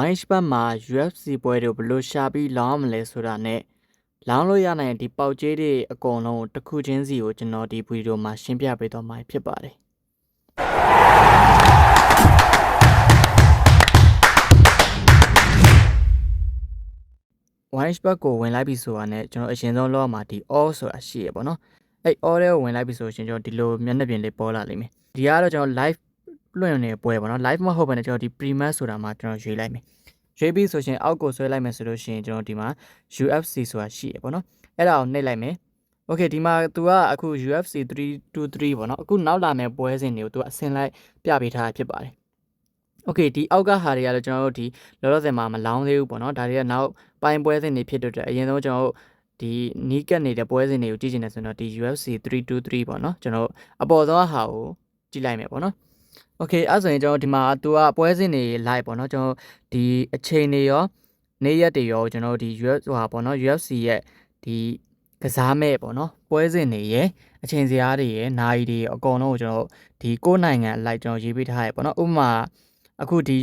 1 band မှာ UFC ပွဲတွေကိုဘယ်လိုရှာပြီးလောင်းရမလဲဆိုတာနဲ့လောင်းလို့ရနိုင်တဲ့ဒီပေါက်ကျေးတွေအကုန်လုံးကိုတစ်ခုချင်းစီကိုကျွန်တော်ဒီဗီဒီယိုမှာရှင်းပြပေးသွားမှာဖြစ်ပါတယ်။ one band ကိုဝင်လိုက်ပြီဆိုတာနဲ့ကျွန်တော်အရင်ဆုံးလောက်မှာဒီ all ဆိုတာရှိရပေါ့နော်။အဲ့ all တွေကိုဝင်လိုက်ပြီဆိုရင်ကျွန်တော်ဒီလိုမျက်နှာပြင်လေးပေါ်လာလိမ့်မယ်။ဒီကတော့ကျွန်တော် live လွှင့်နေပွဲပေါ့နော် live မဟုတ်ဘဲနဲ့ကျွန်တော်ဒီ premium ဆိုတာမှာကျွန်တော်ရွေးလိုက်မယ်ရွေးပြီးဆိုရှင်အောက်ကိုဆွဲလိုက်မယ်ဆိုလို့ရှိရင်ကျွန်တော်ဒီမှာ UFC ဆိုတာရှိရပေါ့နော်အဲ့ဒါကိုနှိပ်လိုက်မယ်โอเคဒီမှာ तू ကအခု UFC 323ပေါ့နော်အခုနောက်လာမယ့်ပွဲစဉ်တွေကို तू အဆင်လိုက်ပြပေးထားဖြစ်ပါတယ်โอเคဒီအောက်ကဟာတွေကတော့ကျွန်တော်တို့ဒီလောလောဆယ်မှာမလောင်းသေးဘူးပေါ့နော်ဒါတွေကနောက်ပိုင်းပွဲစဉ်တွေဖြစ်တဲ့အတွက်အရင်ဆုံးကျွန်တော်တို့ဒီနီးကပ်နေတဲ့ပွဲစဉ်တွေကိုကြည့်ချင်တယ်ဆိုတော့ဒီ UFC 323ပေါ့နော်ကျွန်တော်အပေါ်ဆုံးဟာကိုကြည့်လိုက်မယ်ပေါ့နော် โอเคအဲ့ဆိုရင်ကျွန်တော်ဒီမှာသူကပွဲစဉ်တွေ live ပေါ့နော်ကျွန်တော်ဒီအချိန်တွေရောနေ့ရက်တွေရောကျွန်တော်ဒီ US ဟိုဟာပေါ့နော် UFC ရဲ့ဒီကစားမဲ့ပေါ့နော်ပွဲစဉ်တွေရဲ့အချိန်စရာတွေရဲ့နိုင်တွေအကုန်လုံးကိုကျွန်တော်ဒီကိုယ်နိုင်ငံအလိုက်ကျွန်တော်ရေးပေးထားရပေါ့နော်ဥပမာအခုဒီ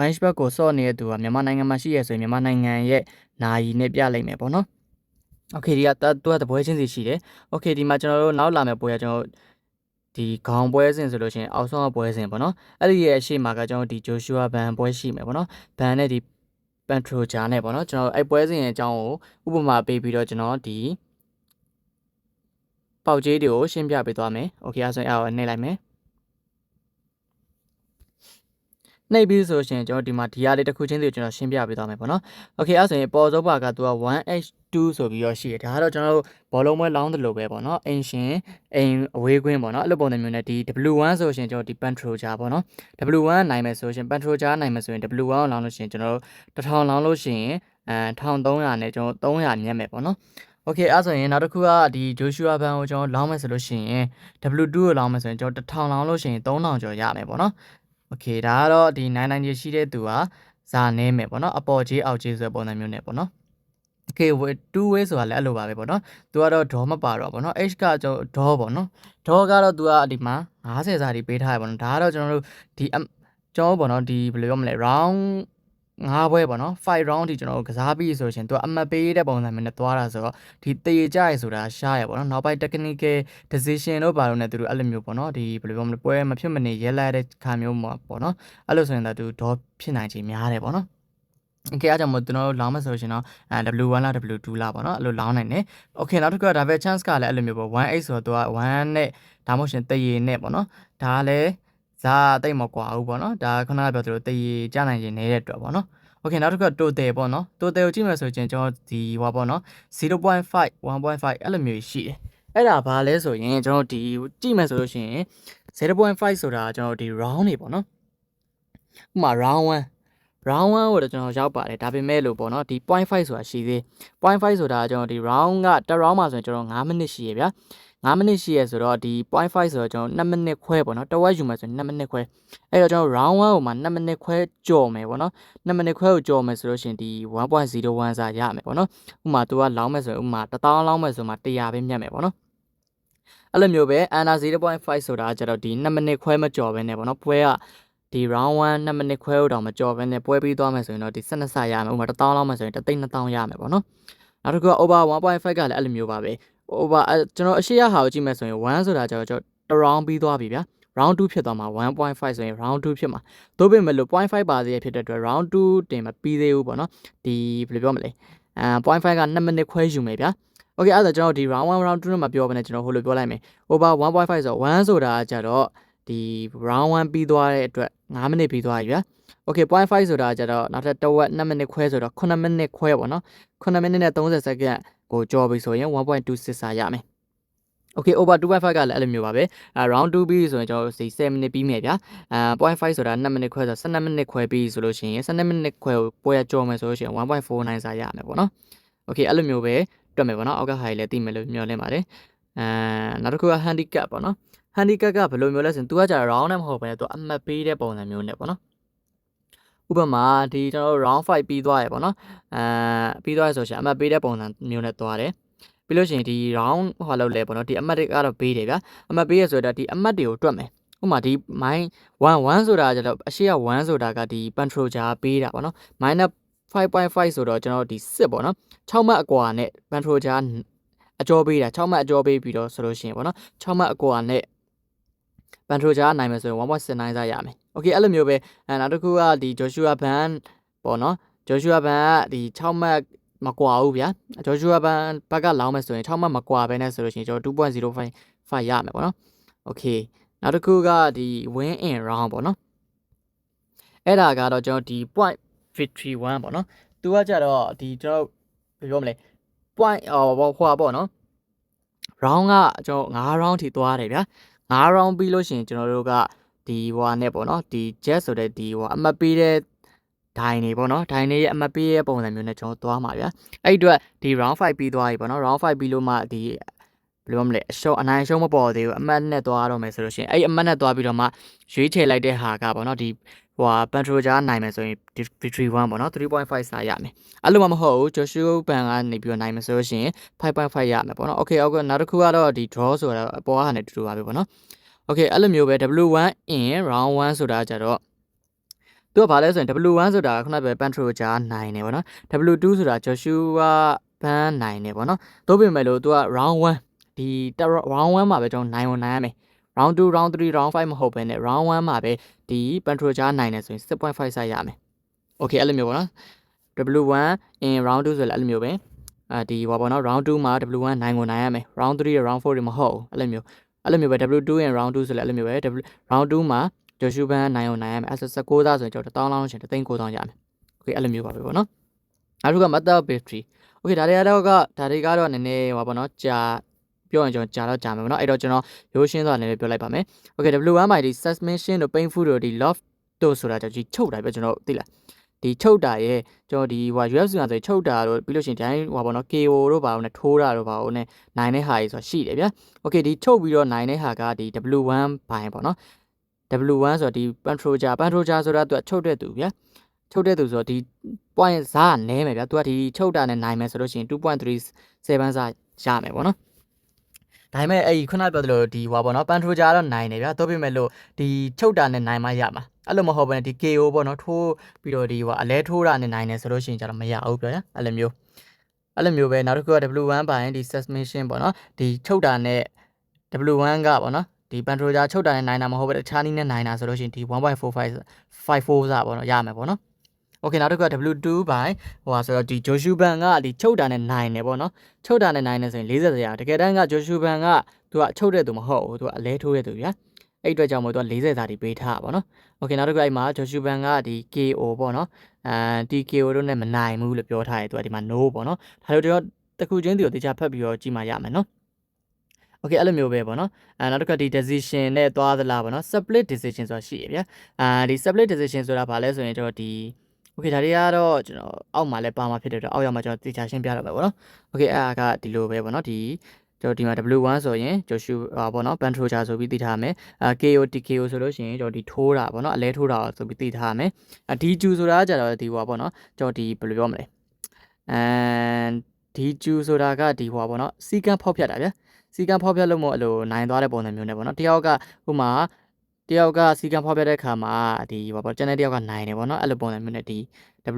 one shot ကိုစော့နေတဲ့သူကမြန်မာနိုင်ငံမှာရှိရဆိုရင်မြန်မာနိုင်ငံရဲ့နိုင်နဲ့ပြလိုက်မယ်ပေါ့နော်โอเคဒီကသူကတပွဲချင်းစီရှိတယ်โอเคဒီမှာကျွန်တော်တို့နောက်လာမယ့်ပွဲကကျွန်တော် ဒီခေါင်းပွဲစဉ်ဆိုလို့ရှိရင်အောက်ဆုံးပွဲစဉ်ပေါ့နော်အဲ့ဒီရဲ့အရှိမကကျွန်တော်ဒီဂျိုရှူအာဘန်ပွဲရှိမယ်ပေါ့နော်ဘန်နဲ့ဒီပန်ထရိုဂျာနဲ့ပေါ့နော်ကျွန်တော်အဲ့ပွဲစဉ်ရဲ့အကြောင်းကိုဥပမာပေးပြီးတော့ကျွန်တော်ဒီပေါက်ကြီးတွေကိုရှင်းပြပေးသွားမယ်โอเคအဲ့ဆိုရင်အဲ့ဒါကိုနှိပ်လိုက်မယ် နှိပ်ပြီးဆိုရှင်ကျွန်တော်ဒီမှာဒီရလေးတစ်ခုချင်းစီကိုကျွန်တော်ရှင်းပြပေးသွားမယ်ပေါ့နော်။ Okay အဲ့ဆိုရင်ပေါ်စုံပါကသူက 1h2 ဆိုပြီးတော့ရှိတယ်။ဒါကတော့ကျွန်တော်တို့ဘောလုံးပွဲလောင်းတယ်လို့ပဲပေါ့နော်။အင်ရှင်အိမ်အဝေးကွင်းပေါ့နော်။အဲ့လိုပုံစံမျိုးနဲ့ဒီ W1 ဆိုရှင်ကျွန်တော်ဒီ Pantroja ပေါ့နော်။ W1 နိုင်မယ်ဆိုရှင် Pantroja နိုင်မယ်ဆိုရင် W1 ကိုလောင်းလို့ရှိရင်ကျွန်တော်တို့1000လောင်းလို့ရှိရင်အဲ1300နဲ့ကျွန်တော်300မြတ်မယ်ပေါ့နော်။ Okay အဲ့ဆိုရင်နောက်တစ်ခုကဒီ Joshua Ban ကိုကျွန်တော်လောင်းမယ်ဆိုလို့ရှိရင် W2 ကိုလောင်းမယ်ဆိုရင်ကျွန်တော်1000လောင်းလို့ရှိရင်3000ကျော်ရမယ်ပေါ့နော်။ Okay ဒါကတော့ဒီ99ကြီးရှိတဲ့သူကဇာနဲမယ်ပေါ့နော်အပေါ်ကြီးအောက်ကြီးဆိုတဲ့ပုံစံမျိုးနဲ့ပေါ့နော် Okay two way ဆိုတာလည်းအဲ့လိုပါပဲပေါ့နော်သူကတော့ဒေါမပါတော့ပေါ့နော် h ကကျွန်တော်ဒေါပေါ့နော်ဒေါကတော့သူကဒီမှာ50စာတွေပေးထားရပေါ့နော်ဒါကတော့ကျွန်တော်တို့ဒီကျွန်တော်ပေါ့နော်ဒီဘယ်လိုပြောမလဲ round 5ပွဲပေါ့နော်5 round ထိကျွန်တော်ကစားပြီးဆိုရှင်သူကအမှတ်ပေးတဲ့ပုံစံမျိုးနဲ့သွားတာဆိုတော့ဒီတေကြရဆိုတာရှားရပေါ့နော်နောက်ပိုင်း technical decision တို့ဘာလို့ ਨੇ သူတို့အဲ့လိုမျိုးပေါ့နော်ဒီဘယ်လိုပြောမလဲပွဲမဖြစ်မနေရဲလာတဲ့ခါမျိုးမှာပေါ့နော်အဲ့လိုဆိုရင်တော့သူဒေါဖြစ်နိုင်ချေများတယ်ပေါ့နော်โอเคအားကြောင့်မို့ကျွန်တော်တို့လောင်းမယ်ဆိုရှင်တော့အဲ W1 လား W2 လားပေါ့နော်အဲ့လိုလောင်းနိုင်တယ်โอเคနောက်တစ်ခုကဒါပဲ chance ကလည်းအဲ့လိုမျိုးပေါ့1 8ဆိုတော့သူက1နဲ့ဒါမှမဟုတ်ရှင်တရေနဲ့ပေါ့နော်ဒါလည်း ဇာတိတ်မကွာဘူးပေါ့နော်ဒါခုနကပြောသလိုတရေကြနိုင်ခြင်းနေတဲ့အတွက်ပေါ့နော်โอเคနောက်တစ်ခုကတိုတယ်ပေါ့နော်တိုတယ်ကိုကြည့်မယ်ဆိုရင်ကျွန်တော်ဒီဟိုပေါ့နော်0.5 1.5အဲ့လိုမျိုးရှိတယ်အဲ့ဒါဘာလဲဆိုရင်ကျွန်တော်ဒီကြည့်မယ်ဆိုလို့ရှိရင်0.5ဆိုတာကျွန်တော်ဒီ round တွေပေါ့နော်ဥပမာ round 1 round 1ကိုတော့ကျွန်တော်ရောက်ပါတယ်ဒါပေမဲ့လို့ပေါ့နော်ဒီ0.5ဆိုတာရှိသေး0.5ဆိုတာကျွန်တော်ဒီ round ကတစ် round မှာဆိုရင်ကျွန်တော်9မိနစ်ရှိရဗျာ 9မိနစ်ရှိရဆိုတော့ဒီ0.5ဆိုတော့ကျွန်တော်2မိနစ်ခွဲပေါ့နော်တဝက်ယူမယ်ဆိုရင်2မိနစ်ခွဲအဲ့တော့ကျွန်တော် round 1ကိုမှ2မိနစ်ခွဲကြော်မယ်ပေါ့နော်2မိနစ်ခွဲကိုကြော်မယ်ဆိုလို့ရှိရင်ဒီ1.01စာရမယ်ပေါ့နော်ဥပမာ तू ကလောင်းမယ်ဆိုရင်ဥပမာ1000လောင်းမယ်ဆိုမှ100ပဲမြတ်မယ်ပေါ့နော်အဲ့လိုမျိုးပဲ under 0.5ဆိုတာကျတော့ဒီ2မိနစ်ခွဲမကြော်ဘဲနဲ့ပေါ့နော်ပွဲကဒီ round 1 2မိနစ်ခွဲတော့မကြော်ဘဲနဲ့ပွဲပြီးသွားမယ်ဆိုရင်တော့ဒီ12ဆရမယ်ဥပမာ1000လောက်မယ်ဆိုရင်3000ရမယ်ပေါ့နော်နောက်တစ်ခုက over 1.5ကလည်းအဲ့လိုမျိုးပါပဲ over ကျွန်တော်အရှိရဟာကိုကြည့်မယ်ဆိုရင်1ဆိုတာကျတော့ကျွန်တော် round ပြီးသွားပြီဗျာ round 2ဖြစ်သွားမှာ1.5ဆိုရင် round 2ဖြစ်မှာသို့ပေမဲ့လို့0.5ပါသေးဖြစ်တဲ့အတွက် round 2တင်မပြီးသေးဘူးပေါ့နော်ဒီဘယ်လိုပြောမလဲအဲ0.5က2မိနစ်ခွဲယူမယ်ဗျာ Okay အဲ့ဒါကျွန်တော်ဒီ round 1 round 2နဲ့မပြောဘဲနဲ့ကျွန်တော်ဟိုလိုပြောလိုက်မယ် over 1.5ဆိုတော့1ဆိုတာကျတော့ဒီ round 1ပြီးသွားတဲ့အတွက် 9မိနစ်ပြီးသွားပြီဗျာ Okay 0.5ဆိုတာကျတော့နောက်ထပ်တစ်ဝက်2မိနစ်ခွဲဆိုတော့9မိနစ်ခွဲပေါ့နော်9မိနစ်နဲ့30စက္ကန့်ကိုကြော်ပြီဆိုရင်1.26စာရမယ် Okay over 2.5ကလည်းအဲ့လိုမျိုးပါပဲအဲ round 2ပြီးဆိုရင်ကျွန်တော်ဒီ7 minute ပြီးမယ်ဗျာအဲ0.5ဆိုတာ2 minute ခွဲဆို12 minute ခွဲပြီးဆိုလို့ရှိရင်12 minute ခွဲကိုပွဲရကြော်မယ်ဆိုလို့ရှိရင်1.49စာရမယ်ပေါ့နော် Okay အဲ့လိုမျိုးပဲတွက်မယ်ပေါ့နော်အောက်ကဟာကြီးလည်းသိမယ်လို့မျှော်လင့်ပါတယ်အဲနောက်တစ်ခုက handicap ပေါ့နော် handicap ကဘယ်လိုမျိုးလဲဆိုရင် तू ကကြာ round နဲ့မဟုတ်ဘဲ तू အမှတ်ပေးတဲ့ပုံစံမျိုးနဲ့ပေါ့နော်ဥပမာဒီကျွန်တော်တို့ round 5ပြီးသွားရပေါ့နော်အဲပြီးသွားရဆိုရှင်အမှတ်ပေးတဲ့ပုံစံမျိုးနဲ့သွားတယ်ပြီးလို့ရှိရင်ဒီ round ဟောလောက်လဲပေါ့နော်ဒီအမှတ်တွေကတော့ပေးတယ်ဗျာအမှတ်ပေးရဆိုတော့ဒီအမှတ်တွေကိုတွက်မယ်ဥပမာဒီ min 1 1ဆိုတာကျတော့အရှိက1ဆိုတာကဒီ control jar ပေးတာပေါ့နော် minus 5.5ဆိုတော့ကျွန်တော်တို့ဒီစစ်ပေါ့နော်6မှတ်အကွာနဲ့ control jar အကျော်ပေးတာ6မှတ်အကျော်ပေးပြီးတော့ဆိုလို့ရှိရင်ပေါ့နော်6မှတ်အကွာနဲ့ control jar နိုင်မယ်ဆိုရင်1.69စားရမယ်။ Okay အဲ့လိုမျိုးပဲအဲနောက်တစ်ခုကဒီ Joshua Ban ပေါ့နော် Joshua Ban ကဒီ6မှတ်မကွာဘူးဗျာ Joshua Ban ဘက်ကလောင်းမယ်ဆိုရင်6မှတ်မကွာပဲနဲ့ဆိုလို့ရှိရင်ကျွန်တော်2.05ရမယ်ပေါ့နော်။ Okay နောက်တစ်ခုကဒီ win in round ပေါ့နော်အဲ့ဒါကတော့ကျွန်တော်ဒီ point victory 1ပေါ့နော်သူကကြတော့ဒီကျွန်တော်ဘယ်ပြောမလဲ point ဟောဟွာပေါ့နော် round ကကျွန်တော်9 round ထိသွားတယ်ဗျာ 9 round ပြီးလို့ရှိရင်ကျွန်တော်တို့ကဒီဟွာနဲ့ပေါ့နော်ဒီ jet ဆိုတဲ့ဒီဟွာအမှတ်ပေးတဲ့ဒိုင်နေပေါ့နော်ဒိုင်နေရဲ့အမှတ်ပေးရဲ့ပုံစံမျိုးနဲ့ကျွန်တော်သွားမှာဗျာအဲ့အတွက်ဒီ round 5ပြီးသွားပြီပေါ့နော် round 5ပြီးလို့မှဒီဘယ်လိုမလဲအရှုံးအနိုင်ရှုံးမပေါ်သေးဘူးအမှတ်နဲ့သွားတော့မယ်ဆိုလို့ရှိရင်အဲ့အမှတ်နဲ့သွားပြီးတော့မှရွေးချယ်လိုက်တဲ့ဟာကပေါ့နော်ဒီ ဟိုဟာ control ကြားနိုင်မယ်ဆိုရင် victory 1ပေါ့နော်3.5စာရမယ်အဲ့လိုမှမဟုတ်ဘူး Joshua Ban ကနေပြီးတော့နိုင်မယ်ဆိုလို့ရှိရင်5.5ရမယ်ပေါ့နော် okay okay နောက်တစ်ခုကတော့ဒီ draw ဆိုတာအပေါ်ဟာနဲ့တူတူပါပဲပေါ့နော် okay အဲ့လိုမျိုးပဲ W1 in round 1ဆိုတာကြတော့သူကဘာလဲဆိုရင် W1 ဆိုတာခုနကပြော control ကြားနိုင်တယ်ပေါ့နော် W2 ဆိုတာ Joshua Ban နိုင်တယ်ပေါ့နော်သို့ပေမဲ့လို့သူက round 1ဒီ round 1မှာပဲကျွန်တော်နိုင်ဝင်နိုင်ရမယ် round 2 round 3 round 5မဟုတ်ဘဲနဲ့ round 1မှာပဲဒီ control jar နိုင်တယ်ဆိုရင်6.5 size ရမယ် okay အဲ့လိုမျိုးပေါ့နော် W1 in round 2ဆိုလည်းအဲ့လိုမျိုးပဲအဲဒီဟောပေါ့နော် round 2မှာ W1 နိုင်ကိုနိုင်ရမယ် round 3 round 4တွေမဟုတ်အဲ့လိုမျိုးအဲ့လိုမျိုးပဲ W2 in round 2ဆိုလည်းအဲ့လိုမျိုးပဲ round 2မှာ Joshua Ban နိုင်ကိုနိုင်ရမယ်အဲ့ဆို16သားဆိုရင်ကျွန်တော်1000လောင်းရှင်3900ရမယ် okay အဲ့လိုမျိုးပါပဲပေါ့နော်နောက်တစ်ခုက method battery okay ဒါတွေကတော့ကဒါတွေကတော့နည်းနည်းဟောပေါ့နော်ကြာ ပြောရင်ကျွန်တော်ကြာတော့ကြာမယ်ပေါ့နော်အဲ့တော့ကျွန်တော်ရိုးရှင်းသွားတယ်လည်းပြောလိုက်ပါမယ် okay w1 by ဒီ suspension တို့ painful တို့ဒီ love တို့ဆိုတာကြည့်ချုပ်တာပြောကျွန်တော်သိလားဒီချုပ်တာရဲ့ကျွန်တော်ဒီဟို UFC မှာဆိုချုပ်တာတို့ပြီးလို့ရှိရင်တိုင်းဟိုပါတော့ KO တို့ပါအောင်နဲ့ထိုးတာတို့ပါအောင်နဲ့နိုင်တဲ့ဟာကြီးဆိုရှိတယ်ဗျာ okay ဒီချုပ်ပြီးတော့နိုင်တဲ့ဟာကဒီ W1 ဘိုင်ပေါ့နော် W1 ဆိုတော့ဒီ Pantroja Pantroja ဆိုတာသူကချုပ်တဲ့သူဗျာချုပ်တဲ့သူဆိုတော့ဒီ point ဇာတ်နဲမယ်ဗျာသူကဒီချုပ်တာနဲ့နိုင်မယ်ဆိုလို့ရှိရင်2.37ဇာတ်ရမယ်ပေါ့နော် ဒါပေမဲ့အဲ့ဒီခုနပြောသလိုဒီဟွာပေါ့နော်ပန်ထရိုဂျာတော့နိုင်တယ်ဗျာတော့ပြမဲ့လို့ဒီချုပ်တာနဲ့နိုင်မှရမှာအဲ့လိုမဟုတ်ဘဲဒီ KO ပေါ့နော်ထိုးပြီးတော့ဒီဟွာအလဲထိုးတာနဲ့နိုင်တယ်ဆိုလို့ရှိရင်ကျတော့မရဘူးပြောရအဲ့လိုမျိုးအဲ့လိုမျိုးပဲနောက်တစ်ခုက W1 ပိုင်းဒီ suspension ပေါ့နော်ဒီချုပ်တာနဲ့ W1 ကပေါ့နော်ဒီပန်ထရိုဂျာချုပ်တာနဲ့နိုင်တာမဟုတ်ဘဲတခြားနည်းနဲ့နိုင်တာဆိုလို့ရှိရင်ဒီ1.45 54စာပေါ့နော်ရမယ်ပေါ့နော် โอเคနောက်တစ်ခုက W2 ဘိုင်ဟိုဟာဆိုတော့ဒီ Joshua Ban ကဒီချုပ်တာနဲ့နိုင်တယ်ပေါ့နော်ချုပ်တာနဲ့နိုင်တယ်ဆိုရင်40ရာတကယ်တမ်းက Joshua Ban ကသူကချုပ်တဲ့သူမဟုတ်ဘူးသူကအလဲထိုးတဲ့သူဗျာအဲ့အတွက်ကြောင့်မို့သူက40စာတီပေးထားပါတော့โอเคနောက်တစ်ခုအဲ့မှာ Joshua Ban ကဒီ KO ပေါ့နော်အဲ TKO တို့နဲ့မနိုင်ဘူးလို့ပြောထားတယ်သူကဒီမှာ no ပေါ့နော်ဒါလို့တော့တခုချင်းသူကိုတေချာဖတ်ပြီးတော့ကြည့်မှရမယ်နော်โอเคအဲ့လိုမျိုးပဲပေါ့နော်အဲနောက်တစ်ခါဒီ decision နဲ့သွားသလားပေါ့နော် split decision ဆိုတာရှိရဗျာအာဒီ split decision ဆိုတာဘာလဲဆိုရင်ကျွန်တော်ဒီ โอเคဒါတွေကတော့ကျွန်တော်အောက်မှာလည်းပါမှာဖြစ်တဲ့တော့အောက်ရောက်မှာကျွန်တော်တေချာရှင်းပြတော့မယ်ပေါ့နော်โอเคအဲ့ဒါကဒီလိုပဲပေါ့နော်ဒီကျွန်တော်ဒီမှာ W1 ဆိုရင်ကျွန်တော်ဟာပေါ့နော် Pantroja ဆိုပြီးသိထားမယ်အာ KO TKO ဆိုလို့ရှိရင်ကျွန်တော်ဒီထိုးတာပေါ့နော်အလဲထိုးတာဆိုပြီးသိထားမယ်အ DQ ဆိုတာကြတော့ဒီဟွာပေါ့နော်ကျွန်တော်ဒီဘယ်လိုပြောမလဲအမ် DQ ဆိုတာကဒီဟွာပေါ့နော်စီကံဖောက်ဖြတ်တာဗျာစီကံဖောက်ဖြတ်လို့မို့အဲ့လိုနိုင်သွားတဲ့ပုံစံမျိုးနဲ့ပေါ့နော်တယောက်ကဟိုမှာ တယောက်ကစီကံဖောက်ပြတဲ့အခါမှာဒီဘာပေါ့ channel တယောက်ကနိုင်တယ်ပေါ့နော်အဲ့လိုပုံစံမျိုးနဲ့ဒီ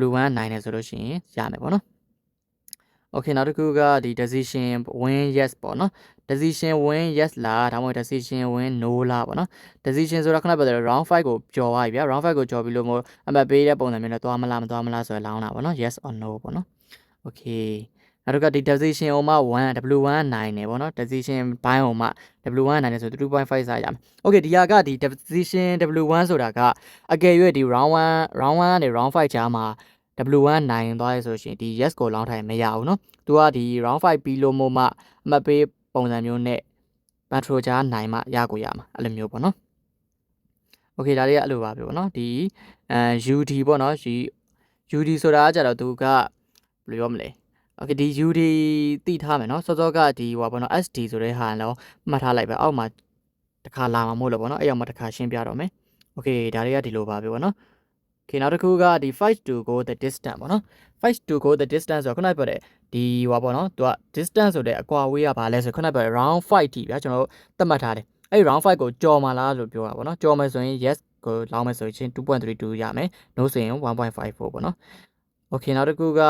W1 နိုင်တယ်ဆိုလို့ရှိရင်ရမယ်ပေါ့နော် Okay နောက်တစ်ခုကဒီ decision win yes ပေါ့နော် decision win yes လားဒါမှမဟုတ် decision win no လားပေါ့နော် decision ဆိုတာခဏပြောတယ် round 5ကိုကြော်သွားပြီဗျာ round 5ကိုကြော်ပြီးလို့မို့အမှတ်ပေးတဲ့ပုံစံမျိုးနဲ့သွားမလားမသွားမလားဆိုရလောင်းတာပေါ့နော် yes or no ပေါ့နော် Okay နောက်တစ်ခါဒီ decision ဟိုမှာ1 W1 နိုင်တယ်ပေါ့နော် decision ဘိုင်းဟိုမှာ W1 နိုင်တယ်ဆို2.5စာရမယ်။ Okay ဒီဟာကဒီ decision W1 ဆိုတာကအကယ်၍ဒီ round 1 round 1ကနေ round 5ကြားမှာ W1 နိုင်သွားရဆိုရှင်ဒီ yes ကိုလောင်းထိုင်မရဘူးเนาะ။ तू ကဒီ round 5ပြီးလို့မို့မှအမှတ်ပေးပုံစံမျိုးနဲ့ battle ကြားနိုင်မှရကိုရမှာအဲ့လိုမျိုးပေါ့နော်။ Okay ဒါလေးကအဲ့လိုပါပဲပေါ့နော်။ဒီအဲ UD ပေါ့နော်။ UD ဆိုတာကကြတော့သူကဘယ်လိုပြောမလဲ။ okay ဒီ UD တိထားမယ်နော်စောစောကဒီဟိုပါဘောနော် SD ဆိုတဲ့ဟာတော့မှတ်ထားလိုက်ပဲအောက်မှာတစ်ခါလာမှာမို့လို့ပေါ့နော်အဲ့ရောက်မှာတစ်ခါရှင်းပြတော့မယ် okay ဒါတွေကဒီလိုပါပဲပေါ့နော် okay နောက်တစ်ခုကဒီ fight to go the distance ပေါ့နော် fight to go the distance ဆိုတော့ခုနပြောတဲ့ဒီဟိုပါဘောနော်သူက distance ဆိုတဲ့အကွာဝေးကဘာလဲဆိုခုနပြောတဲ့ round 5ထိဗျာကျွန်တော်တို့သတ်မှတ်ထားတယ်အဲ့ round 5ကိုကြော်မှာလားလို့ပြောတာပေါ့နော်ကြော်မယ်ဆိုရင် yes ကိုလောင်းမယ်ဆိုရင်2.32ရမယ် no ဆိုရင်1.54ပေါ့နော် okay နောက်တစ်ခုက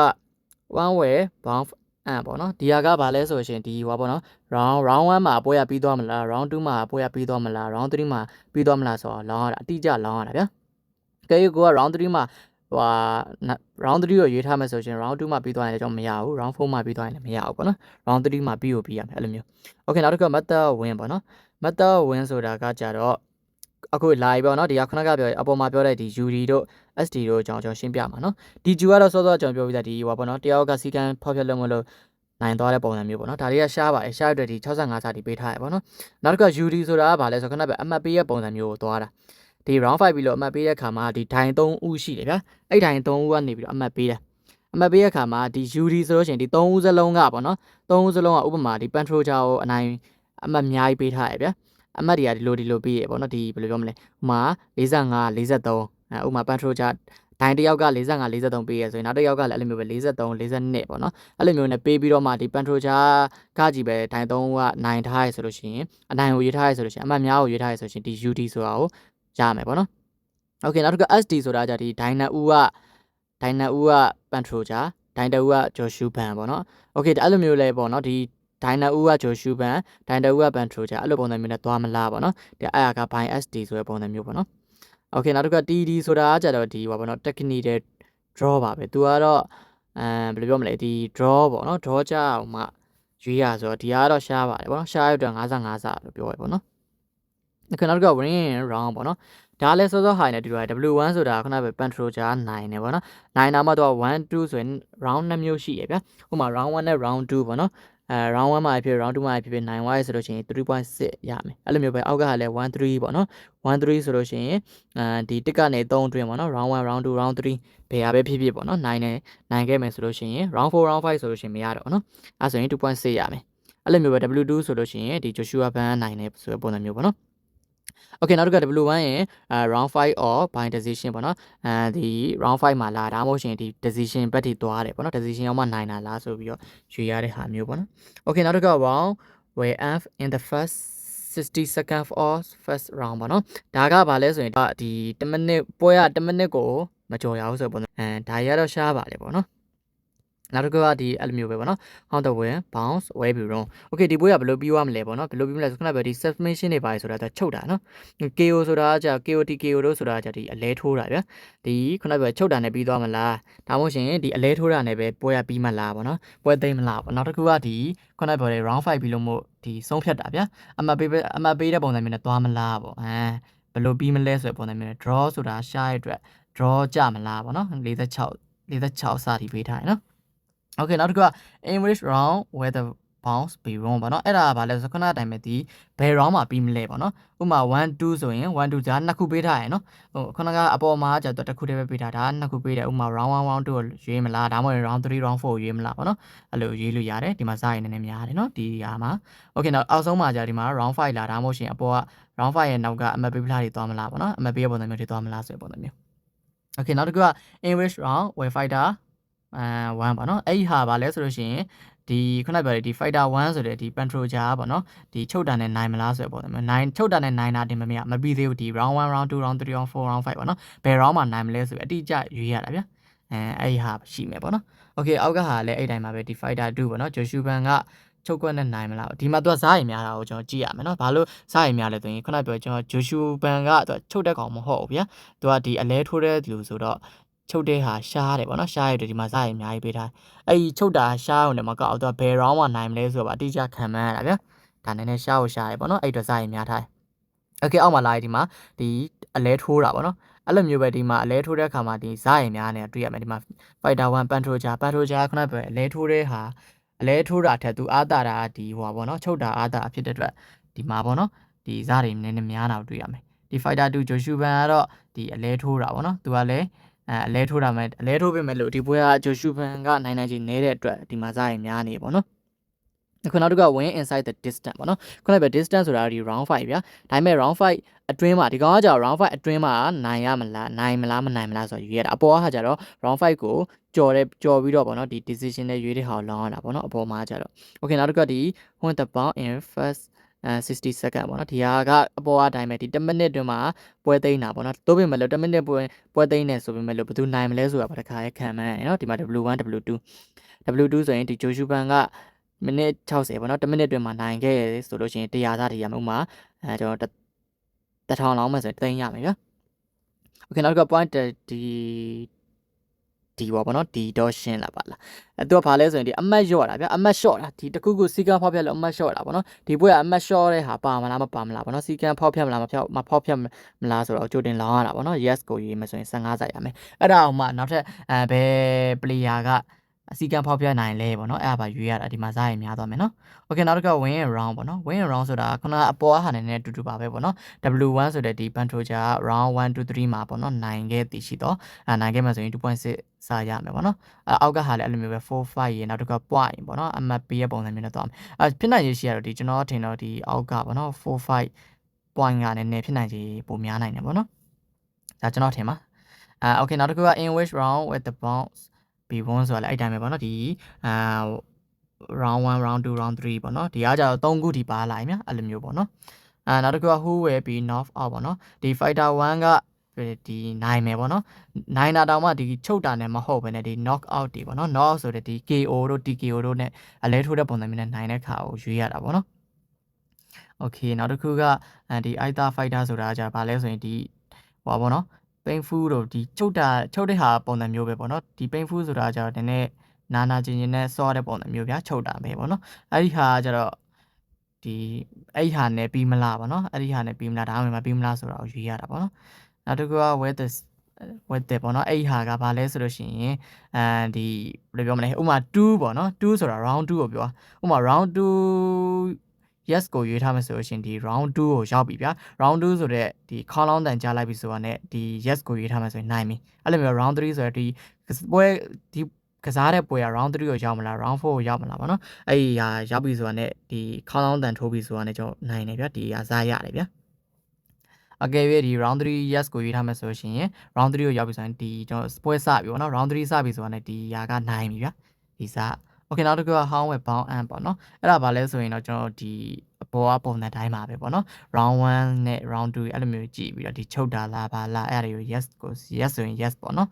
one way bound အမ်ပေါ့နော်ဒီဟာကဘာလဲဆိုရှင်ဒီဟွာပေါ့နော် round round 1မှာပွဲရပြီးသွားမလား round 2မှာပွဲရပြီးသွားမလား round 3မှာပြီးသွားမလားဆိုတော့လောင်းရတာအတိအကျလောင်းရတာဗျာကဲကိုက round 3မှာဟွာ round 3ကိုရွေးထားမယ်ဆိုရှင် round 2မှာပြီးသွားရင်လည်းကျွန်တော်မရဘူး round 4မှာပြီးသွားရင်လည်းမရဘူးပေါ့နော် round 3မှာပြီးကိုပြီးရမယ်အဲ့လိုမျိုး okay နောက်တစ်ခု method win ပေါ့နော် method win ဆိုတာကကြတော့ အခု live ပေါ့နော်ဒီကခုနကပြောအပေါ်မှာပြောတဲ့ဒီ UD တို့ SD တို့ကျွန်တော်ကျွန်တော်ရှင်းပြမှာနော်ဒီ Ju ကတော့စောစောကျွန်တော်ပြောပြီးသားဒီဟိုပါပေါ့နော်တယောက်ကစီကံဖောက်ပြလို့မလို့နိုင်သွားတဲ့ပုံစံမျိုးပေါ့နော်ဒါတွေကရှားပါတယ်ရှားအတွက်ဒီ65စာတီပေးထားရပေါ့နော်နောက်တစ်ခါ UD ဆိုတာကဘာလဲဆိုတော့ခဏပဲအမှတ်ပေးရပုံစံမျိုးကိုသွားတာဒီ round 5ပြီးလို့အမှတ်ပေးတဲ့ခါမှာဒီဒိုင်3ဦးရှိတယ်ဗျာအဲ့ဒိုင်3ဦးကနေပြီးတော့အမှတ်ပေးတယ်အမှတ်ပေးရခါမှာဒီ UD ဆိုလို့ရှိရင်ဒီ3ဦးစလုံးကပေါ့နော်3ဦးစလုံးကဥပမာဒီ Pantro ချာကိုအနိုင်အမှတ်အများကြီးပေးထားရဗျာ အမှတ်တွေကဒီလိုဒီလိုပေးရပေါ့နော်ဒီဘယ်လိုပြောမလဲဥမာ45 43အဲဥမာ Pantro ချာဒိုင်တစ်ယောက်က45 43ပေးရဆိုရင်နောက်တစ်ယောက်ကလည်းအဲ့လိုမျိုးပဲ43 42ပေါ့နော်အဲ့လိုမျိုးနဲ့ပေးပြီးတော့မှဒီ Pantro ချာကကြည့်ပဲဒိုင်3ကနိုင်ထားရဆိုလို့ရှိရင်အနိုင်ကိုရွေးထားရဆိုလို့ရှိရင်အမှတ်များကိုရွေးထားရဆိုရှင်ဒီ UD ဆိုတာကိုရမယ်ပေါ့နော်โอเคနောက်တစ်ခု SD ဆိုတာじゃဒီဒိုင်နက်ဦးကဒိုင်နက်ဦးက Pantro ချာဒိုင်တဦးကဂျော်ရှူဘန်ပေါ့နော်โอเคအဲ့လိုမျိုးလဲပေါ့နော်ဒီ ဒိုင်နာဦးကဂျိုရှူဘန်ဒိုင်တဦးကဘန်ထရိုချာအဲ့လိုပုံစံမျိုးနဲ့သွားမလားပေါ့နော်ဒီအဲ့ဒါက by SD ဆိုတဲ့ပုံစံမျိုးပေါ့နော်โอเคနောက်တစ်ခါ TD ဆိုတာကကြတော့ဒီဟောပေါ့နော် technique တဲ့ draw ပါပဲသူကတော့အဲဘယ်လိုပြောမလဲဒီ draw ပေါ့နော် draw ကြအောင်မှရွေးရဆိုတော့ဒီကတော့ရှားပါတယ်ပေါ့နော်ရှားရအတွက်55စလို့ပြောရပေါ့နော်အခုနောက်တစ်ခါ win round ပေါ့နော်ဒါလည်းစောစော high နဲ့တူရတယ် W1 ဆိုတာခုနကပဲ Pantro ကြား9နေပေါ့နော်9နာမှတော့1 2ဆိုရင် round 2မျိုးရှိရဗျာဟိုမှာ round 1နဲ့ round 2ပေါ့နော် အဲ round 1မှာဖြစ် round 2မှာဖြစ်ဖြစ်9 y ဆိုလို့ရှိရင်3.6ရမယ်အဲ့လိုမျိုးပဲအောက်ကလည်း1 3ပေါ့နော်1 3ဆိုလို့ရှိရင်အဲဒီတစ်ကနေ3အတွင်းပေါ့နော် round 1 round 2 round 3ဘယ်ဟာပဲဖြစ်ဖြစ်ပေါ့နော်9နဲ့9ခဲ့မယ်ဆိုလို့ရှိရင် round 4 round 5ဆိုလို့ရှိရင်မရတော့နော်အဲဆိုရင်2.6ရမယ်အဲ့လိုမျိုးပဲ W2 ဆိုလို့ရှိရင်ဒီ Joshua Ban 9နဲ့ဆိုတဲ့ပုံစံမျိုးပေါ့နော် Okay နောက်တစ်ခါ W1 ရဲ့အဲ round 5 or by decision ပေါ့နော်အဲဒီ round 5မှာလာဒါမှမဟုတ်ရှင်ဒီ decision ဘက်ထိသွားတယ်ပေါ့နော် decision ရောက်မှနိုင်တာလားဆိုပြီးတော့ရွေရတဲ့ဟာမျိုးပေါ့နော် Okay နောက်တစ်ခါ round where f in the first 60 second of first round ပေါ့နော်ဒါကဘာလဲဆိုရင်ဒီ10မိနစ်ပွဲရ10မိနစ်ကိုမကြော်ရဘူးဆိုပေါ့နော်အဲဒါရတော့ရှားပါလေပေါ့နော် နောက်တစ်ခုကဒီအဲ့လိုမျိုးပဲပေါ့နော် on the wind bounce wave run okay ဒီပွဲကဘယ်လိုပြီးသွားမလဲပေါ့နော်ဘယ်လိုပြီးမလဲဆိုခုနကပြောဒီ submission တွေပါလေဆိုတာဒါချုပ်တာနော် KO ဆိုတာက KOT KO တို့ဆိုတာကဒီအလဲထိုးတာဗျာဒီခုနကပြောချုပ်တာနဲ့ပြီးသွားမလားဒါမှမဟုတ်ရှင်ဒီအလဲထိုးတာနဲ့ပဲပွဲကပြီးမလားပေါ့နော်ပွဲသိမ့်မလားပေါ့နောက်တစ်ခုကဒီခုနကပြောတဲ့ round 5ပြီးလို့မို့ဒီဆုံးဖြတ်တာဗျာအမပေးအမပေးတဲ့ပုံစံမျိုးနဲ့သွားမလားပေါ့အဲဘယ်လိုပြီးမလဲဆိုတဲ့ပုံစံမျိုးနဲ့ draw ဆိုတာရှားရတဲ့အတွက် draw ကြမလားပေါ့နော်46 46စသည်ပေးထားတယ်နော် Okay နောက်တစ်ခုက English round where the bounce be wrong ပေါ့နော်အဲ့ဒါကဘာလဲဆိုခဏတိုင်းပဲဒီဘယ် round မှာပြီးမလဲပေါ့နော်ဥပမာ1 2ဆိုရင်1 2ကြာနှစ်ခုပေးထားရယ်နော်ဟိုခုနကအပေါ်မှာကြာတော့တစ်ခုတည်းပဲပေးထားတာနှစ်ခုပေးတယ်ဥပမာ round 1 round 2ကိုရွေးမလားဒါမှမဟုတ် round 3 round 4ရွေးမလားပေါ့နော်အဲ့လိုရွေးလို့ရတယ်ဒီမှာစားရည်နည်းနည်းများတယ်နော်ဒီဟာမှာ Okay နောက်အောက်ဆုံးမှာကြာဒီမှာ round 5လာဒါမှမဟုတ်ရှင်အပေါ်က round 5ရဲ့နောက်ကအမတ်ပေးဖလားတွေသွားမလားပေါ့နော်အမတ်ပေးရဲ့ပုံစံမျိုးတွေသွားမလားဆိုတဲ့ပုံစံမျိုး Okay နောက်တစ်ခုက English round where fighter အဲ1ပေါ့နော်အဲ့ဒီဟာဗာလဲဆိုလို့ရှိရင်ဒီခုနပြောတဲ့ဒီ fighter 1ဆိုတဲ့ဒီ pantro ဂျာပေါ့နော်ဒီချုပ်တာနဲ့နိုင်မလားဆိုတဲ့ပုံစံမျိုးနိုင်ချုပ်တာနဲ့နိုင်တာတင်မမရမပြီးသေးဘူးဒီ round 1 round 2 round 3 round 4 round 5ပေါ့နော်ဘယ် round မှာနိုင်မလဲဆိုပြီးအတိအကျရွေးရတာဗျအဲအဲ့ဒီဟာရှိမယ်ပေါ့နော် okay အောက်ကဟာလည်းအဲ့တိုင်းမှာပဲဒီ fighter 2ပေါ့နော် Joshua Ban ကချုပ်ကွက်နဲ့နိုင်မလားဒီမှာသူကစားရင်များတာကိုကျွန်တော်ကြည့်ရမယ်နော်ဘာလို့စားရင်များလဲဆိုရင်ခုနပြောကျွန်တော် Joshua Ban ကသူချုပ်တဲ့ကောင်မဟုတ်ဘူးဗျာသူကဒီအလဲထိုးတဲ့လူဆိုတော့ ချုပ်တဲ့ဟာရှားတယ်ပေါ့နော်ရှားရတဲ့ဒီမှာစားရအများကြီးပေးထားအဲ့ဒီချုပ်တာရှားအောင်လည်းမကောက်တော့ဘယ် round မှာနိုင်မလဲဆိုတော့အတိအကျခံမှန်းရတာဗျာဒါနည်းနည်းရှားကိုရှားရပေါ့နော်အဲ့တော့စားရများထားโอเคအောက်မှာလာရင်ဒီမှာဒီအလဲထိုးတာပေါ့နော်အဲ့လိုမျိုးပဲဒီမှာအလဲထိုးတဲ့အခါမှာဒီဇာရင်များနေတွေ့ရမယ်ဒီမှာ fighter 1 pantroja pantroja ခုနကပဲအလဲထိုးတဲ့ဟာအလဲထိုးတာထက်သူအားတာတာဒီဟိုပါပေါ့နော်ချုပ်တာအားတာဖြစ်တဲ့အတွက်ဒီမှာပေါ့နော်ဒီဇာတွေနည်းနည်းများတာတွေ့ရမယ်ဒီ fighter 2 Joshua Ban ကတော့ဒီအလဲထိုးတာပေါ့နော်သူကလည်း အဲအလဲထိုးတာမဲ့အလဲထိုးပြင်မဲ့လို့ဒီပွဲကဂျိုရှူဖန်ကနိုင်နိုင်ချင်းနေတဲ့အတွက်ဒီမှာစားရင်များနေပေါ့နော်ခုနောက်တစ်ခုက win inside the distance ပေါ့နော်ခုနကပဲ distance ဆိုတာဒီ round 5ဗျာဒါပေမဲ့ round 5အတွင်းမှာဒီကောင်ကကြာ round 5အတွင်းမှာနိုင်ရမလားနိုင်မလားမနိုင်မလားဆိုတော့ရွေးရတာအပေါ်ကကြာတော့ round 5ကိုကြော်တဲ့ကြော်ပြီးတော့ပေါ့နော်ဒီ decision နဲ့ရွေးတဲ့ဟာကိုလောင်းရတာပေါ့နော်အပေါ်မှာကြာတော့ okay နောက်တစ်ခုကဒီ when the ball in first အဲ 60 second ပေါ့နော်ဒီဟာကအပေါ်အတိုင်းပဲဒီ10မိနစ်တွင်းမှာပွဲသိမ်းတာပေါ့နော်တိုးပြင်မဲ့လို့10မိနစ်ပွဲပွဲသိမ်းနေဆိုပေမဲ့လို့ဘယ်သူနိုင်မလဲဆိုတာပါတခါရဲခံမှန်းရနော်ဒီမှာ W1 W2 W2 ဆိုရင်ဒီဂျိုရှူပန်ကမိနစ်60ပေါ့နော်10မိနစ်တွင်းမှာနိုင်ခဲ့ရဆိုလို့ရှိရင်100သားတည်ရမှာဥမာအဲကျွန်တော်တထောင်လောင်းမယ်ဆိုရင်သိမ်းရမယ်ဗျာ Okay နောက်တစ်ခါ point ဒီ ဒီပေါ့ဗောနော်ဒီတော့ရှင်းလာပါလားအဲသူကဘာလဲဆိုရင်ဒီအမတ်လျော့တာဗျအမတ်လျှော့တာဒီတစ်ခုခုစီကံဖောက်ပြက်လို့အမတ်လျှော့တာဗောနော်ဒီဘွဲကအမတ်လျှော့တဲ့ဟာပါမလားမပါမလားဗောနော်စီကံဖောက်ပြက်မလားမဖောက်မဖောက်ပြက်မလားဆိုတော့ကြိုတင်လောင်းရတာဗောနော် yes ကိုရေးမယ်ဆိုရင်15စိုက်ရမယ်အဲ့ဒါအောင်မှနောက်ထပ်အဲဘယ် player က အစီကံဖောက်ပြက်နိုင်လဲဗောနော်အဲ့ဒါပါရွေးရတာဒီမှာစားရင်များသွားမယ်နော် Okay နောက်တစ်ခါ win round ပေါ့နော် win round ဆိုတာခုနအပေါ်အဟာနဲ့နည်းတူတူပါပဲပေါ့နော် W1 ဆိုတဲ့ဒီ Pantoja round 1 2 3မှာပေါ့နော်နိုင်ခဲ့တည်ရှိတော့အဲနိုင်ခဲ့မှဆိုရင်2.6စာရမယ်ပေါ့နော်အဲအောက်ကဟာလည်းအဲ့လိုမျိုးပဲ4 5ရေနောက်တစ်ခါ point ပေါ့နော်အမှတ်ပေးရပုံစံမျိုးနဲ့သွားမယ်အဲဖြစ်နိုင်ရရှိရတော့ဒီကျွန်တော်ထင်တော့ဒီအောက်ကပေါ့နော်4 5 point ကလည်းနည်းဖြစ်နိုင်ခြေပိုများနိုင်တယ်ပေါ့နော်ဒါကျွန်တော်ထင်ပါအဲ okay နောက်တစ်ခုက in which round with the bounce B1 ဆိုတာလည်းအဲ့တိုင်းပဲပေါ့နော်ဒီအာ round 1 round 2 round 3ပေါ့နော်ဒီကကြတော့3ခုထိပါလာရင်များအဲ့လိုမျိုးပေါ့နော်အာနောက်တစ်ခုက who will be knock out ပေါ့နော်ဒီ fighter 1ကဒီနိုင်မယ်ပေါ့နော်နိုင်တာတောင်မှဒီချုပ်တာနဲ့မဟုတ်ဘဲနဲ့ဒီ knock out တွေပေါ့နော် knock out ဆိုတဲ့ဒီ KO တို့ TKO တို့နဲ့အလဲထိုးတဲ့ပုံစံမျိုးနဲ့နိုင်တဲ့ခါကိုရွေးရတာပေါ့နော် okay နောက်တစ်ခုကဒီ Aita fighter ဆိုတာကじゃဘာလဲဆိုရင်ဒီဟောပါပေါ့နော် painful တို့ဒီချုပ်တာချုပ်တဲ့ဟာပုံစံမျိုးပဲပေါ့နော်ဒီ painful ဆိုတာကじゃနည်းနည်းနာနာကျင်ကျင်နဲ့စောတဲ့ပုံစံမျိုးဗျာချုပ်တာပဲပေါ့နော်အဲ့ဒီဟာကကြတော့ဒီအဲ့ဒီဟာနဲ့ပြီးမလားပေါ့နော်အဲ့ဒီဟာနဲ့ပြီးမလားဒါမှမဟုတ်ပြီးမလားဆိုတော့ရွေးရတာပေါ့နော်နောက်တစ်ခုက with the with the ပေါ့နော်အဲ့ဒီဟာကဘာလဲဆိုလို့ရှိရင်အဲဒီဘယ်လိုပြောမလဲဥမာ2ပေါ့နော်2ဆိုတာ round 2ကိုပြောဥမာ round 2 yes ကိုရွေးထားမယ်ဆိုလို့ရှိရင်ဒီ round 2ကိုရောက်ပြီဗျာ round 2ဆိုတော့ဒီခေါင်းလောင်းတန်ကြားလိုက်ပြီဆိုတာနဲ့ဒီ yes ကိုရွေးထားမယ်ဆိုရင်နိုင်ပြီအဲ့လိုမျိုး round 3ဆိုတော့ဒီပွဲဒီကစားတဲ့ပွဲက round 3ကိုရောက်မလား round 4ကိုရောက်မလားဗောနော်အဲ့ဒီဟာရောက်ပြီဆိုတာနဲ့ဒီခေါင်းလောင်းတန်ထိုးပြီဆိုတာနဲ့ကျွန်တော်နိုင်တယ်ဗျာဒီဟာစားရတယ်ဗျာအကယ်၍ဒီ round 3 yes ကိုရွေးထားမယ်ဆိုလို့ရှိရင် round 3ကိုရောက်ပြီဆိုရင်ဒီကျွန်တော်ပွဲစပြီဗောနော် round 3စပြီဆိုတာနဲ့ဒီဟာကနိုင်ပြီဗျာဒီစား Okay နောက်တစ်ခုက how with bound and ပေါ့နော်အဲ့ဒါဘာလဲဆိုရင်တော့ကျွန်တော်ဒီအပေါ်ကပုံစံတိုင်းပါပဲပေါ့နော် round 1နဲ့ round 2အဲ့လိုမျိုးကြည့်ပြီးတော့ဒီချုပ်တာလားဘာလားအဲ့ဒါတွေကို yes ကို yes ဆိုရင် yes ပေါ့နော်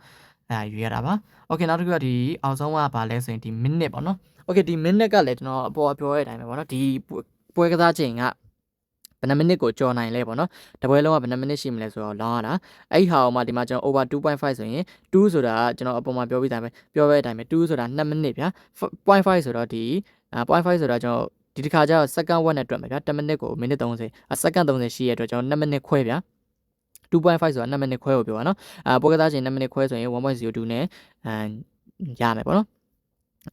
အဲ့ဒါရွေးရတာပါ Okay နောက်တစ်ခုကဒီအောင်ဆုံးကဘာလဲဆိုရင်ဒီ minute ပေါ့နော် Okay ဒီ minute ကလည်းကျွန်တော်အပေါ်ပြောရတဲ့အတိုင်းပဲပေါ့နော်ဒီပွဲကစားချိန်က ဘယ်နှမိနစ်ကိုကြော်နိုင်လဲပေါ့နော်တပွဲလုံးကဘယ်နှမိနစ်ရှိမလဲဆိုတော့လောင်းရတာအဲ့ဒီဟာအောင်မှဒီမှာကျွန်တော် over 2.5ဆိုရင်2ဆိုတာကကျွန်တော်အပေါ်မှာပြောပြီးတိုင်းပဲပြောပဲအတိုင်းပဲ2ဆိုတာ2မိနစ်ဗျာ0.5ဆိုတော့ဒီ0.5ဆိုတာကျွန်တော်ဒီတစ်ခါကျတော့ second word နဲ့တွက်မယ်ဗျာ10မိနစ်ကိုမိနစ်30အ second 30ရှိရတဲ့အတွက်ကျွန်တော်2မိနစ်ခွဲဗျာ2.5ဆိုတာ2မိနစ်ခွဲကိုပြောပါနော်အာပေါ်ကစားချိန်2မိနစ်ခွဲဆိုရင်1.02နဲ့အမ်ရမယ်ပေါ့နော်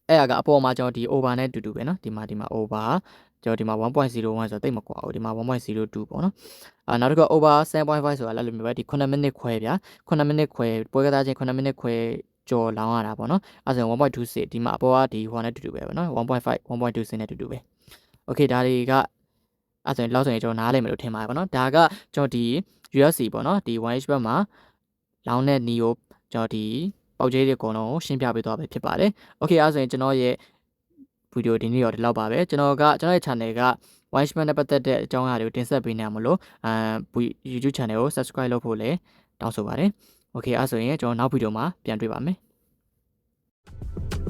အဲ့ဒါကအပေါ်မှာကျွန်တော်ဒီ over နဲ့တူတူပဲเนาะဒီမှာဒီမှာ over ကျွန်တော်ဒီမှာ1.01ဆိုတော့တိတ်မကွာဘူးဒီမှာ1.02ပေါ့နော်အာနောက်တစ်ခု over 7.5ဆိုတာလည်းလိုမျိုးပဲဒီ9မိနစ်ခွဲဗျာ9မိနစ်ခွဲပွဲကစားခြင်း9မိနစ်ခွဲကြော်လောင်းရတာပေါ့နော်အဲဆိုရင်1.26ဒီမှာအပေါ်ကဒီဟိုနဲ့တူတူပဲပေါ့နော်1.5 1.26နဲ့တူတူပဲ okay ဒါတွေကအဲဆိုရင်လောက်ဆိုရင်ကျွန်တော်နားလည်မယ်လို့ထင်ပါတယ်ပေါ့နော်ဒါကကျွန်တော်ဒီ USC ပေါ့နော်ဒီ 1H ဘက်မှာလောင်းတဲ့ NEO ကျွန်တော်ဒီပေါက်ကျဲတွေအကုန်လုံးကိုရှင်းပြပေးသွားပဲဖြစ်ပါတယ် okay အဲဆိုရင်ကျွန်တော်ရဲ့ ဗီဒီယိုဒီနေ့တော့ဒီလောက်ပါပဲကျွန်တော်ကကျွန်တော်ရဲ့ channel က Wishman နဲ့ပတ်သက်တဲ့အကြောင်းအရာတွေကိုတင်ဆက်ပေးနေရမလို့အဲ YouTube channel ကို subscribe လုပ်ဖို့လည်းတောင်းဆိုပါတယ်။ Okay အဲဆိုရင်ကျွန်တော်နောက်ဗီဒီယိုမှာပြန်တွေ့ပါမယ်။